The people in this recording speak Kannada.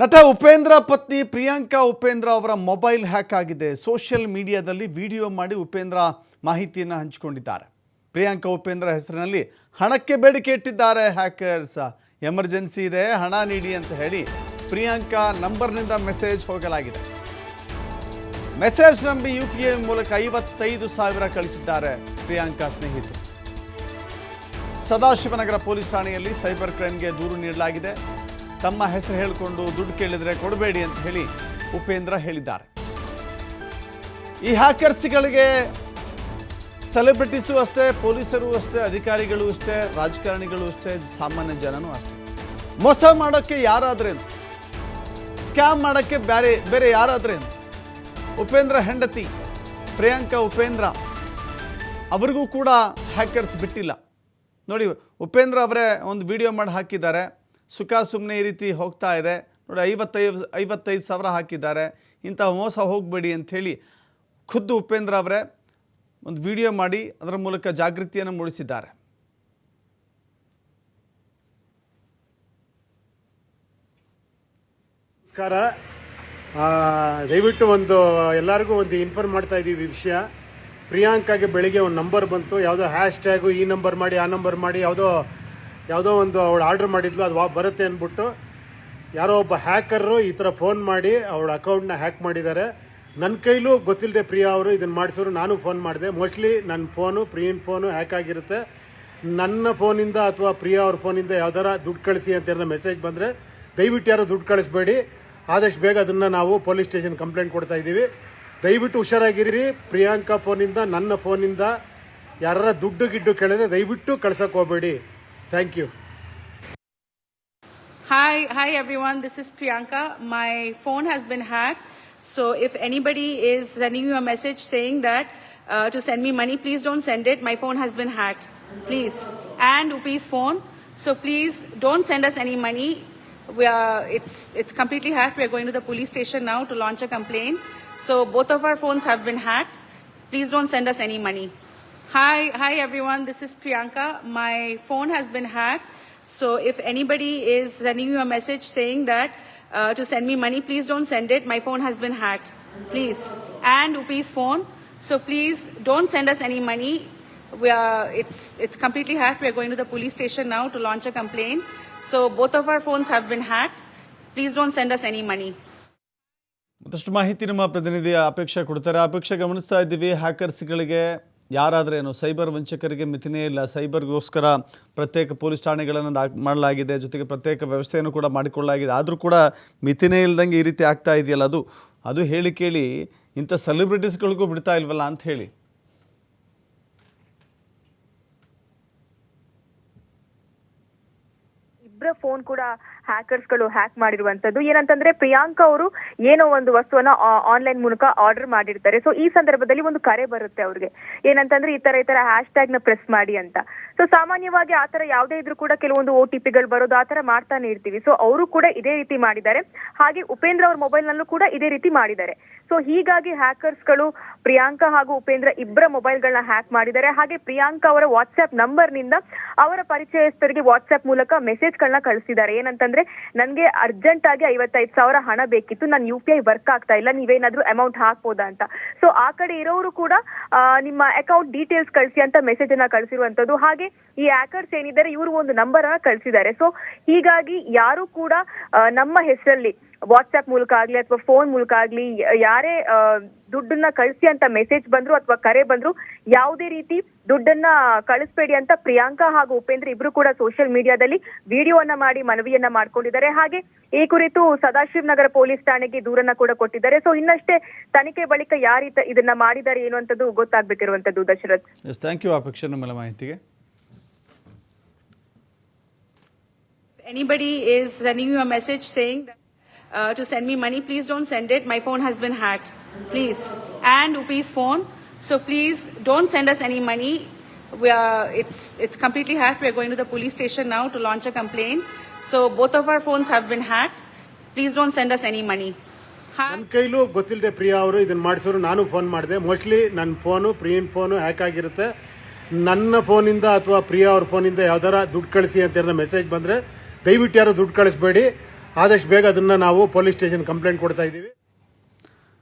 ನಟ ಉಪೇಂದ್ರ ಪತ್ನಿ ಪ್ರಿಯಾಂಕಾ ಉಪೇಂದ್ರ ಅವರ ಮೊಬೈಲ್ ಹ್ಯಾಕ್ ಆಗಿದೆ. ಸೋಷಿಯಲ್ ಮೀಡಿಯಾದಲ್ಲಿ ವಿಡಿಯೋ ಮಾಡಿ ಉಪೇಂದ್ರ ಮಾಹಿತಿಯನ್ನು ಹಂಚಿಕೊಂಡಿದ್ದಾರೆ. ಪ್ರಿಯಾಂಕಾ ಉಪೇಂದ್ರ ಹೆಸರಿನಲ್ಲಿ ಹಣಕ್ಕೆ ಬೇಡಿಕೆ ಇಟ್ಟಿದ್ದಾರೆ ಹ್ಯಾಕರ್ಸ್. ಎಮರ್ಜೆನ್ಸಿ ಇದೆ, ಹಣ ನೀಡಿ ಅಂತ ಹೇಳಿ ಪ್ರಿಯಾಂಕಾ ನಂಬರ್ನಿಂದ ಮೆಸೇಜ್ ಹೋಗಲಾಗಿದೆ. ಮೆಸೇಜ್ ನಂಬಿ ಯು ಪಿ ಐ ಮೂಲಕ ಐವತ್ತೈದು ಸಾವಿರ ಕಳಿಸಿದ್ದಾರೆ ಪ್ರಿಯಾಂಕಾ ಸ್ನೇಹಿತರು. ಸದಾಶಿವನಗರ ಪೊಲೀಸ್ ಠಾಣೆಯಲ್ಲಿ ಸೈಬರ್ ಕ್ರೈಮ್ಗೆ ದೂರು ನೀಡಲಾಗಿದೆ. ತಮ್ಮ ಹೆಸರು ಹೇಳಿಕೊಂಡು ದುಡ್ಡು ಕೇಳಿದರೆ ಕೊಡಬೇಡಿ ಅಂತ ಹೇಳಿ ಉಪೇಂದ್ರ ಹೇಳಿದ್ದಾರೆ. ಈ ಹ್ಯಾಕರ್ಸ್ಗಳಿಗೆ ಸೆಲೆಬ್ರಿಟೀಸು ಅಷ್ಟೇ, ಪೊಲೀಸರು ಅಷ್ಟೇ, ಅಧಿಕಾರಿಗಳು ಅಷ್ಟೇ, ರಾಜಕಾರಣಿಗಳು ಅಷ್ಟೇ, ಸಾಮಾನ್ಯ ಜನನೂ ಅಷ್ಟೇ. ಮೋಸ ಮಾಡೋಕ್ಕೆ ಯಾರಾದ್ರೇನು? ಸ್ಕ್ಯಾಮ್ ಮಾಡೋಕ್ಕೆ ಬೇರೆ ಬೇರೆ ಯಾರಾದ್ರೇನು? ಉಪೇಂದ್ರ ಹೆಂಡತಿ, ಪ್ರಿಯಾಂಕಾ ಉಪೇಂದ್ರ, ಅವ್ರಿಗೂ ಕೂಡ ಹ್ಯಾಕರ್ಸ್ ಬಿಟ್ಟಿಲ್ಲ. ನೋಡಿ, ಉಪೇಂದ್ರ ಅವರೇ ಒಂದು ವಿಡಿಯೋ ಮಾಡಿ ಹಾಕಿದ್ದಾರೆ. ಸುಖ ಸುಮ್ಮನೆ ಈ ರೀತಿ ಹೋಗ್ತಾ ಇದೆ. ನೋಡಿ, ಐವತ್ತೈದು ಐವತ್ತೈದು ಸಾವಿರ ಹಾಕಿದ್ದಾರೆ. ಇಂಥ ಮೋಸ ಹೋಗಬೇಡಿ ಅಂಥೇಳಿ ಖುದ್ದು ಉಪೇಂದ್ರ ಅವರೇ ಒಂದು ವಿಡಿಯೋ ಮಾಡಿ ಅದರ ಮೂಲಕ ಜಾಗೃತಿಯನ್ನು ಮೂಡಿಸಿದ್ದಾರೆ. ನಮಸ್ಕಾರ. ದಯವಿಟ್ಟು ಒಂದು, ಎಲ್ಲರಿಗೂ ಒಂದು ಇನ್ಫಾರ್ಮ್ ಮಾಡ್ತಾ ಇದ್ದೀವಿ ವಿಷಯ. ಪ್ರಿಯಾಂಕಾಗೆ ಬೆಳಿಗ್ಗೆ ಒಂದು ನಂಬರ್ ಬಂತು. ಯಾವುದೋ ಹ್ಯಾಶ್ ಟ್ಯಾಗು ಈ ನಂಬರ್ ಮಾಡಿ, ಆ ನಂಬರ್ ಮಾಡಿ, ಯಾವುದೋ ಯಾವುದೋ ಒಂದು ಅವಳು ಆರ್ಡರ್ ಮಾಡಿದ್ಲು, ಅದು ವಾ- ಬರುತ್ತೆ ಅಂದ್ಬಿಟ್ಟು ಯಾರೋ ಒಬ್ಬ ಹ್ಯಾಕರು ಈ ಥರ ಫೋನ್ ಮಾಡಿ ಅವಳ ಅಕೌಂಟ್ನ ಹ್ಯಾಕ್ ಮಾಡಿದ್ದಾರೆ. ನನ್ನ ಕೈಲೂ ಗೊತ್ತಿಲ್ಲದೆ ಪ್ರಿಯಾ ಅವರು ಇದನ್ನು ಮಾಡಿಸೋರು ನಾನು ಫೋನ್ ಮಾಡಿದೆ. ಮೋಸ್ಟ್ಲಿ ನನ್ನ ಫೋನು, ಪ್ರಿಯನ್ ಫೋನು ಹ್ಯಾಕ್ ಆಗಿರುತ್ತೆ. ನನ್ನ ಫೋನಿಂದ ಅಥವಾ ಪ್ರಿಯಾ ಅವ್ರ ಫೋನಿಂದ ಯಾವ್ದಾರ ದುಡ್ಡು ಕಳಿಸಿ ಅಂತ ಏನಾರ ಮೆಸೇಜ್ ಬಂದರೆ ದಯವಿಟ್ಟು ಯಾರೋ ದುಡ್ಡು ಕಳಿಸ್ಬೇಡಿ. ಆದಷ್ಟು ಬೇಗ ಅದನ್ನು ನಾವು ಪೊಲೀಸ್ ಸ್ಟೇಷನ್ ಕಂಪ್ಲೇಂಟ್ ಕೊಡ್ತಾ ಇದ್ದೀವಿ. ದಯವಿಟ್ಟು ಹುಷಾರಾಗಿರಿ. ಪ್ರಿಯಾಂಕಾ ಫೋನಿಂದ, ನನ್ನ ಫೋನಿಂದ ಯಾರ ದುಡ್ಡು ಗಿಡ್ಡು ಕೇಳಿದ್ರೆ ದಯವಿಟ್ಟು ಕಳ್ಸಕ್ಕೆ ಹೋಗಬೇಡಿ. Thank you. Hi, hi everyone. This is Priyanka. My phone has been hacked. So if anybody is sending you a message saying that uh, to send me money, please don't send it. My phone has been hacked. Please. And Upi's phone. So please don't send us any money. We are, it's, it's completely hacked. We're going to the police station now to launch a complaint. So both of our phones have been hacked. Please don't send us any money. Hi, hi everyone. This is Priyanka. My phone has been hacked. So if anybody is sending you a message saying that uh, to send me money, please don't send it. My phone has been hacked. Please. And Upi's phone. So please don't send us any money. We are, it's, it's completely hacked. We're going to the police station now to launch a complaint. So both of our phones have been hacked. Please don't send us any money. ಮತ್ತಷ್ಟು ಮಾಹಿತಿ ನಮ್ಮ ಪ್ರತಿನಿಧಿ ಅಪೇಕ್ಷೆ ಕೊಡ್ತಾರೆ ಅಪೇಕ್ಷೆ ಗಮನಿಸ್ತಾ ಇದ್ದೀವಿ ಹ್ಯಾಕರ್ಸ್ಗಳಿಗೆ ಯಾರಾದ್ರೇನು ಸೈಬರ್ ವಂಚಕರಿಗೆ ಮಿತಿನೇ ಇಲ್ಲ, ಸೈಬರ್ಗೋಸ್ಕರ ಪ್ರತ್ಯೇಕ ಪೊಲೀಸ್ ಠಾಣೆಗಳನ್ನು ಮಾಡಲಾಗಿದೆ, ಜೊತೆಗೆ ಪ್ರತ್ಯೇಕ ವ್ಯವಸ್ಥೆಯನ್ನು ಕೂಡ ಮಾಡಿಕೊಳ್ಳಲಾಗಿದೆ. ಆದರೂ ಕೂಡ ಮಿತಿನೇ ಇಲ್ಲದಂಗೆ ಈ ರೀತಿ ಆಗ್ತಾ ಇದೆಯಲ್ಲ ಅದು? ಅದು ಹೇಳಿ ಕೇಳಿ ಇಂಥ ಸೆಲೆಬ್ರಿಟೀಸ್ಗಳಿಗೂ ಬಿಡ್ತಾ ಇಲ್ವಲ್ಲ ಅಂತ ಹೇಳಿ. ಇಬ್ಬರ ಫೋನ್ ಕೂಡ ಹ್ಯಾಕರ್ಸ್ಗಳು ಹ್ಯಾಕ್ ಮಾಡಿರುವಂತದ್ದು. ಏನಂತಂದ್ರೆ ಪ್ರಿಯಾಂಕಾ ಅವರು ಏನೋ ಒಂದು ವಸ್ತುವನ್ನ ಆನ್ಲೈನ್ ಮೂಲಕ ಆರ್ಡರ್ ಮಾಡಿರ್ತಾರೆ. ಸೊ ಈ ಸಂದರ್ಭದಲ್ಲಿ ಒಂದು ಕರೆ ಬರುತ್ತೆ ಅವ್ರಿಗೆ. ಏನಂತಂದ್ರೆ ಈ ತರ ಈ ತರ ಹ್ಯಾಶ್ ಟ್ಯಾಗ್ನ ಪ್ರೆಸ್ ಮಾಡಿ ಅಂತ. ಸೊ ಸಾಮಾನ್ಯವಾಗಿ ಆ ತರ ಯಾವುದೇ ಇದ್ರೂ ಕೂಡ ಕೆಲವೊಂದು ಒ ಟಿ ಪಿಗಳು ಬರೋದು ಆ ತರ ಮಾಡ್ತಾನೆ ಇರ್ತೀವಿ ಸೊ ಅವರು ಕೂಡ ಇದೇ ರೀತಿ ಮಾಡಿದ್ದಾರೆ. ಹಾಗೆ ಉಪೇಂದ್ರ ಅವ್ರ ಮೊಬೈಲ್ ನಲ್ಲೂ ಕೂಡ ಇದೇ ರೀತಿ ಮಾಡಿದ್ದಾರೆ. ಸೊ ಹೀಗಾಗಿ ಹ್ಯಾಕರ್ಸ್ಗಳು ಪ್ರಿಯಾಂಕಾ ಹಾಗೂ ಉಪೇಂದ್ರ ಇಬ್ಬರ ಮೊಬೈಲ್ಗಳನ್ನ ಹ್ಯಾಕ್ ಮಾಡಿದ್ದಾರೆ. ಹಾಗೆ ಪ್ರಿಯಾಂಕಾ ಅವರ ವಾಟ್ಸ್ಆಪ್ ನಂಬರ್ನಿಂದ ಅವರ ಪರಿಚಯಸ್ಥರಿಗೆ ವಾಟ್ಸ್ಆಪ್ ಮೂಲಕ ಮೆಸೇಜ್ ಗಳನ್ನ ಕಳಿಸಿದ್ದಾರೆ. ಏನಂತಂದ್ರೆ ನನಗೆ ಅರ್ಜೆಂಟ್ ಆಗಿ ಐವತ್ತೈದು ಸಾವಿರ ಹಣ ಬೇಕಿತ್ತು. ನನ್ನ ಯು ಪಿ ಐ ವರ್ಕ್ ಆಗ್ತಾ ಇಲ್ಲ. ನೀವೇನಾದ್ರೂ ಅಮೌಂಟ್ ಹಾಕ್ಬೋದಾ ಅಂತ. ಸೊ ಆ ಕಡೆ ಇರೋರು ಕೂಡ ನಿಮ್ಮ ಅಕೌಂಟ್ ಡೀಟೇಲ್ಸ್ ಕಳಿಸಿ ಅಂತ ಮೆಸೇಜ್ ಅನ್ನ ಕಳಿಸಿರುವಂತದ್ದು. ಹಾಗೆ ಈ ಹ್ಯಾಕರ್ಸ್ ಏನಿದ್ದಾರೆ, ಇವರು ಒಂದು ನಂಬರ್ ಅನ್ನ ಕಳಿಸಿದ್ದಾರೆ. ಸೊ ಹೀಗಾಗಿ ಯಾರು ಕೂಡ ನಮ್ಮ ಹೆಸರಲ್ಲಿ ವಾಟ್ಸ್ಆಪ್ ಮೂಲಕ ಆಗ್ಲಿ ಅಥವಾ ಫೋನ್ ಮೂಲಕ ಆಗ್ಲಿ ಯಾರೇ ದುಡ್ಡನ್ನ ಕಳಿಸಿ ಅಂತ ಮೆಸೇಜ್ ಬಂದ್ರು ಅಥವಾ ಕರೆ ಬಂದ್ರು, ಯಾವುದೇ ರೀತಿ ದುಡ್ಡನ್ನ ಕಳಿಸ್ಬೇಡಿ ಅಂತ ಪ್ರಿಯಾಂಕಾ ಹಾಗೂ ಉಪೇಂದ್ರ ಇಬ್ರು ಕೂಡ ಸೋಷಿಯಲ್ ಮೀಡಿಯಾದಲ್ಲಿ ವಿಡಿಯೋವನ್ನ ಮಾಡಿ ಮನವಿಯನ್ನ ಮಾಡ್ಕೊಂಡಿದ್ದಾರೆ. ಹಾಗೆ ಈ ಕುರಿತು ಸದಾಶಿವ್ ನಗರ ಪೊಲೀಸ್ ಠಾಣೆಗೆ ದೂರನ್ನ ಕೂಡ ಕೊಟ್ಟಿದ್ದಾರೆ. ಸೊ ಇನ್ನಷ್ಟೇ ತನಿಖೆ ಬಳಿಕ ಯಾರೀತ ಇದನ್ನ ಮಾಡಿದ್ದಾರೆ ಏನು ಅಂತದ್ದು ಗೊತ್ತಾಗ್ಬೇಕಿರುವಂತದ್ದು, ದಶರಥ್. ಮಾಹಿತಿಗೆ. Anybody is sending you a message saying that, uh, to send me money, please don't send it. My phone has been hacked. Please. And Upi's phone. So please don't send us any money. We are, it's, it's completely hacked. We are going to the police station now to launch a complaint. So both of our phones have been hacked. Please don't send us any money. ನನ್ನ ಕೈಲೂ ಗೊತ್ತಿಲ್ಲದೆ ಪ್ರಿಯಾ ಅವರು ಇದನ್ನು ಮಾಡಿಸೋರು ನಾನು ಫೋನ್ ಮಾಡಿದೆ ಮೋಸ್ಟ್ಲಿ ನನ್ನ ಫೋನು ಪ್ರಿಯನ್ ಫೋನು ಹ್ಯಾಕ್ ಆಗಿರುತ್ತೆ ನನ್ನ ಫೋನಿಂದ ಅಥವಾ ಪ್ರಿಯಾ ಅವ್ರ ಫೋನಿಂದ ಯಾವ್ದಾರ ದುಡ್ಡು ಕಳಿಸಿ ಅಂತ ಮೆಸೇಜ್ ಬಂದರೆ ದಯವಿಟ್ಟು ಯಾರು ದುಡ್ಡು ಕಳಿಸ್ಬೇಡಿ. ಆದಷ್ಟು ಬೇಗ ಅದನ್ನು ನಾವು ಪೊಲೀಸ್ ಸ್ಟೇಷನ್ ಕಂಪ್ಲೇಂಟ್ ಕೊಡ್ತಾ ಇದ್ದೀವಿ.